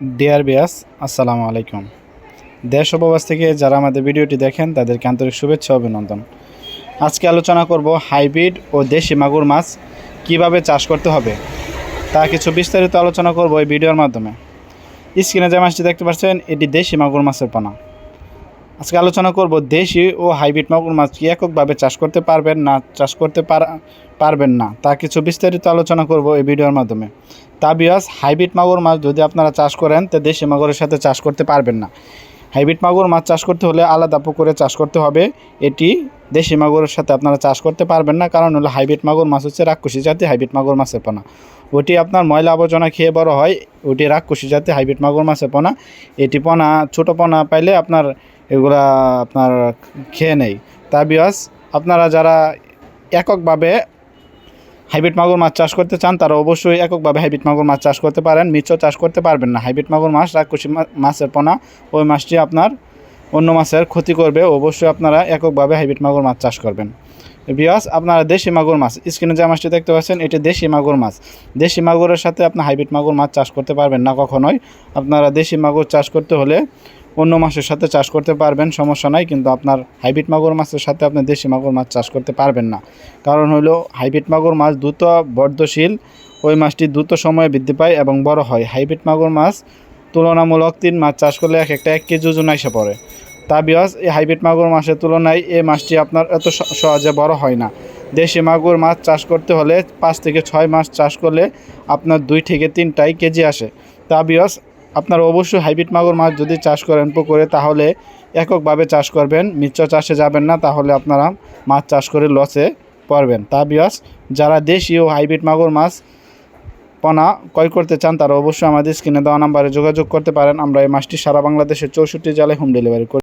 Deer বিয়াস আসসালামু আলাইকুম। দেশ উপবাস থেকে যারা আমাদের ভিডিওটি দেখেন, তাদেরকে আন্তরিক শুভেচ্ছা অভিনন্দন। আজকে আলোচনা করব হাইব্রিড ও দেশি মাগুর মাছ কীভাবে চাষ করতে হবে, তা কিছু বিস্তারিত আলোচনা করব এই ভিডিওর মাধ্যমে। স্ক্রিনে যে মাছটি দেখতে পাচ্ছেন, এটি দেশি মাগুর মাছের পোনা। আজকে আলোচনা করব দেশি ও হাইব্রিড মাগুর মাছ কি এককভাবে চাষ করতে পারবেন না, চাষ করতে পার- পারবেন না? তা কিছু বিস্তারিত আলোচনা করব এই ভিডিওর মাধ্যমে। তা বিয়াস হাইব্রিড মাগুর মাছ যদি আপনারা চাষ করেন, তো দেশি মাগুরের সাথে চাষ করতে পারবেন না। হাইব্রিড মাগুর মাছ চাষ করতে হলে আলাদা পুকুরে চাষ করতে হবে। এটি দেশি মাগুরের সাথে আপনারা চাষ করতে পারবেন না। কারণ হলো হাইব্রিড মাগুর মাছ হচ্ছে রাক্ষসী জাতি, হাইব্রিড মাগুর মাছের পোনা ওটি আপনার ময়লা আবর্জনা খেয়ে বড় হয়, ওটি রাক্ষসী জাতি, হাইব্রিড মাগুর মাছের পোনা এটি পোনা, ছোটো পোনা পাইলে আপনার এগুলা আপনার খেয়ে নেই। তা বিয়াস আপনারা যারা এককভাবে হাইব্রিড মাগুর মাছ চাষ করতে চান, তারা অবশ্যই এককভাবে হাইব্রিড মাগুর মাছ চাষ করতে পারেন। মিচও চাষ করতে পারবেন না। হাইব্রিড মাগুর মাছ রাক্ষসী মাছের পোনা, ওই মাছটি আপনার অন্য মাছের ক্ষতি করবে। অবশ্যই আপনারা এককভাবে হাইব্রিড মাগুর মাছ চাষ করবেন। বিয়াস আপনারা দেশি মাগুর মাছ, স্ক্রিনে যে মাছটি দেখতে পাচ্ছেন, এটি দেশি মাগুর মাছ। দেশি মাগুরের সাথে আপনি হাইব্রিড মাগুর মাছ চাষ করতে পারবেন না কখনোই। আপনারা দেশি মাগুর চাষ করতে হলে অন্য মাছের সাথে চাষ করতে পারবেন, সমস্যা নাই। কিন্তু আপনার হাইব্রিড মাগুর মাছের সাথে আপনি দেশি মাগুর মাছ চাষ করতে পারবেন না। কারণ হলো, হাইব্রিড মাগুর মাছ দ্রুত বর্ধশীল ওই মাছটি দ্রুত সময়ে বৃদ্ধি পায় এবং বড় হয়। হাইব্রিড মাগুর মাছ তুলনামূলক তিন মাছ চাষ করলে এক একটা এক কেজি ওজন এসে পড়ে। তা বিয়াস, এই হাইব্রিড মাগুর মাছের তুলনায় এই মাছটি আপনার এত সহজে বড় হয় না। দেশি মাগুর মাছ চাষ করতে হলে পাঁচ থেকে ছয় মাস চাষ করলে আপনার দুই থেকে তিনটাই কেজি আসে। তা বিয়াস আপনারা অবশ্যই হাইব্রিড মাগুর মাছ যদি চাষ করেন পুকুরে, তাহলে এককভাবে চাষ করবেন। মিশ্র চাষে যাবেন না, তাহলে আপনারা মাছ চাষ করে লসে পড়বেন। তা বিয়াস যারা দেশীয় হাইব্রিড মাগুর মাছ পনা ক্রয় করতে চান, তারা অবশ্যই আমাদের স্ক্রিনে দেওয়া নাম্বারে যোগাযোগ করতে পারেন। আমরা এই মাছটি সারা বাংলাদেশের চৌষট্টি জেলায় হোম ডেলিভারি করি।